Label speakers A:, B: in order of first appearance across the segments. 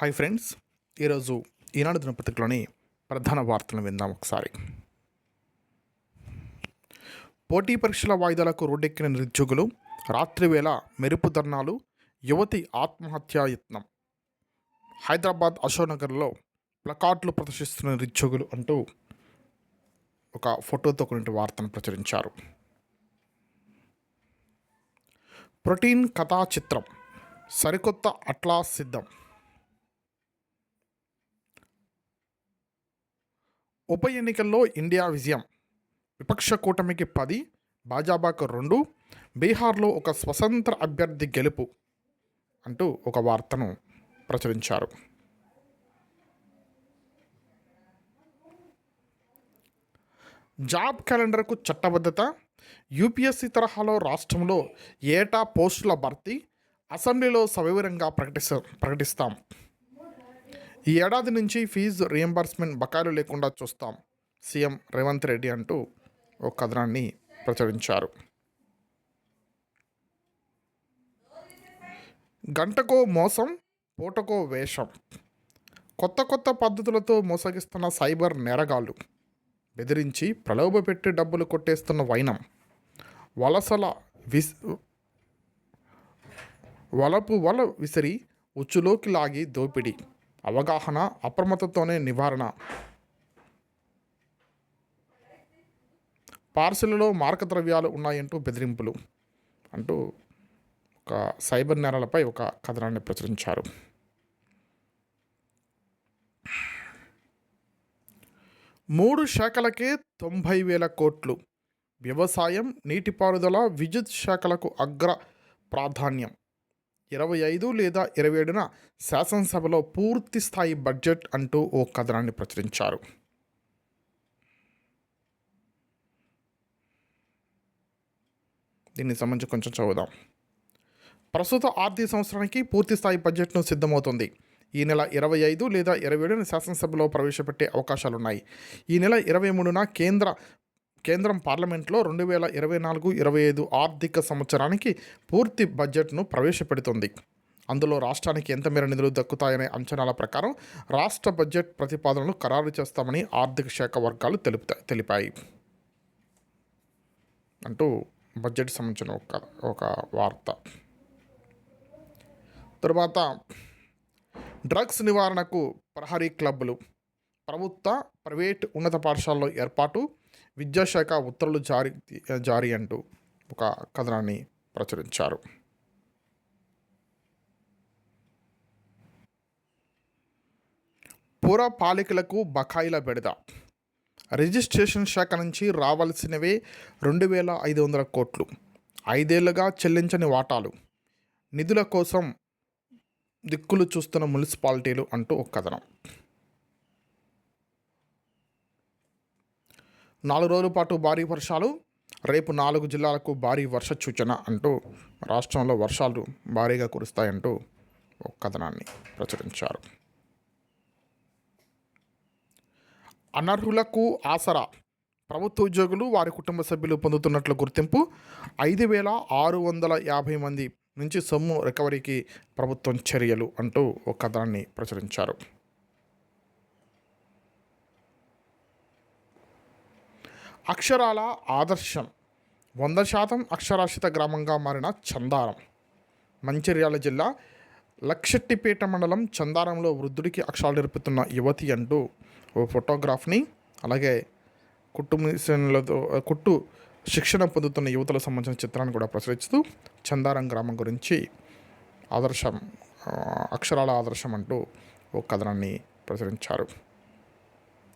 A: Hi friends. ఈరోజు ఈనాడు దినపత్రికలోని ప్రధాన వార్తలను విందాం ఒకసారి. పోటీ పరీక్షల వాయిదాలకు రోడ్డెక్కిన నిరుద్యోగులు రాత్రివేళ మెరుపు ధర్నాలు యువతి ఆత్మహత్యా యత్నం. హైదరాబాద్ అశోక్నగర్లో ప్లకార్డులు ప్రదర్శిస్తున్న నిరుద్యోగులు అంటూ ఒక ఫోటోతో కొన్ని వార్తను ప్రచురించారు. ప్రోటీన్ కథా చిత్రం సరికొత్త అట్లాస్ సిద్ధం. ఉప ఎన్నికల్లో ఇండియా విజయం. విపక్ష కూటమికి పది భాజపాకు రెండు బీహార్లో ఒక స్వతంత్ర అభ్యర్థి గెలుపు అంటూ ఒక వార్తను ప్రచురించారు. జాబ్ క్యాలెండర్కు చట్టబద్ధత యూపీఎస్సీ తరహాలో రాష్ట్రంలో ఏటా పోస్టుల భర్తీ అసెంబ్లీలో సవివరంగా ప్రకటిస్తా ప్రకటిస్తాం. ఈ ఏడాది నుంచి ఫీజు రియంబర్స్మెంట్ బకాయిలు లేకుండా చూస్తాం. సీఎం రేవంత్ రెడ్డి అంటూ ఒక కథనాన్ని ప్రచురించారు. గంటకో మోసం పూటకో వేషం. కొత్త కొత్త పద్ధతులతో మోసగిస్తున్న సైబర్ నేరగాళ్ళు బెదిరించి ప్రలోభపెట్టి డబ్బులు కొట్టేస్తున్న వైనం. వలసల విస్ వలపు వల విసిరి ఉచ్చులోకి లాగి దోపిడీ. అవగాహన అప్రమత్తతోనే నివారణ. పార్సిల్లో మార్కద్రవ్యాలు ఉన్నాయంటూ బెదిరింపులు అంటూ ఒక సైబర్ నేరాలపై ఒక కథనాన్ని ప్రచురించారు. మూడు శాఖలకే తొంభై వేల కోట్లు. వ్యవసాయం నీటిపారుదల విద్యుత్ శాఖలకు అగ్ర ప్రాధాన్యం. ఇరవై ఐదు లేదా ఇరవై ఏడున శాసనసభలో పూర్తి స్థాయి బడ్జెట్ అంటూ ఓ కథనాన్ని ప్రచురించారు. దీనికి సంబంధించి కొంచెం చదువుదాం. ప్రస్తుత ఆర్థిక సంవత్సరానికి పూర్తి స్థాయి బడ్జెట్ను సిద్ధమవుతుంది. ఈ నెల ఇరవై ఐదు లేదా ఇరవై ఏడున శాసనసభలో ప్రవేశపెట్టే అవకాశాలున్నాయి. ఈ నెల ఇరవై మూడున కేంద్ర కేంద్రం పార్లమెంట్లో రెండు వేల ఇరవై నాలుగు ఇరవై ఐదు ఆర్థిక సంవత్సరానికి పూర్తి బడ్జెట్ను ప్రవేశపెడుతుంది. అందులో రాష్ట్రానికి ఎంత మేర నిధులు దక్కుతాయనే అంచనాల ప్రకారం రాష్ట్ర బడ్జెట్ ప్రతిపాదనలు ఖరారు చేస్తామని ఆర్థిక శాఖ వర్గాలు తెలుపుతా తెలిపాయి. అంటూ బడ్జెట్ సంబంధించిన ఒక ఒక వార్త. తరువాత డ్రగ్స్ నివారణకు ప్రహరీ క్లబ్లు ప్రభుత్వ ప్రైవేట్ ఉన్నత పాఠశాలలో ఏర్పాటు విద్యాశాఖ ఉత్తర్వులు జారీ జారీ అంటూ ఒక కథనాన్ని ప్రచురించారు. పురపాలికలకు బకాయిల బెడద. రిజిస్ట్రేషన్ శాఖ నుంచి రావాల్సినవే రెండు వేల ఐదు వందల కోట్లు. ఐదేళ్ళుగా చెల్లించని వాటాలు. నిధుల కోసం దిక్కులు చూస్తున్న మున్సిపాలిటీలు అంటూ ఒక కథనం. నాలుగు రోజుల పాటు భారీ వర్షాలు రేపు నాలుగు జిల్లాలకు భారీ వర్ష సూచన అంటూ రాష్ట్రంలో వర్షాలు భారీగా కురుస్తాయంటూ ఒక కథనాన్ని ప్రచురించారు. అనర్హులకు ఆసరా. ప్రభుత్వ ఉద్యోగులు వారి కుటుంబ సభ్యులు పొందుతున్నట్లు గుర్తింపు. ఐదు వేల ఆరు వందల యాభై మంది నుంచి సొమ్ము రికవరీకి ప్రభుత్వం చర్యలు అంటూ ఒక కథనాన్ని ప్రచురించారు. అక్షరాల ఆదర్శం. వంద శాతం అక్షరాస్యత గ్రామంగా మారిన చందారం. మంచిర్యాల జిల్లా లక్షెట్టిపేట మండలం చందారంలో వృద్ధుడికి అక్షరాలు నేర్పుతున్న యువతి అంటూ ఓ ఫోటోగ్రాఫ్ని అలాగే కుట్టు మిషన్లతో కుట్టు శిక్షణ పొందుతున్న యువతలకు సంబంధించిన చిత్రాన్ని కూడా ప్రచురిస్తూ చందారం గ్రామం గురించి ఆదర్శం అక్షరాల ఆదర్శం అంటూ ఓ కథనాన్ని ప్రచురించారు.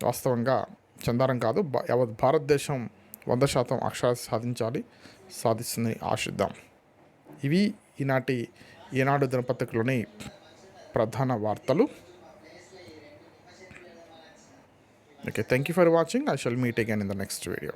A: వాస్తవంగా చందారం కాదు యావత్ భారతదేశం వంద శాతం అక్షరాలు సాధించాలి సాధిస్తుంది ఆశిద్దాం. ఇవి ఈనాటి ఈనాడు దినపత్రికలోని ప్రధాన వార్తలు. Okay thank you for watching. I shall meet again in the next video.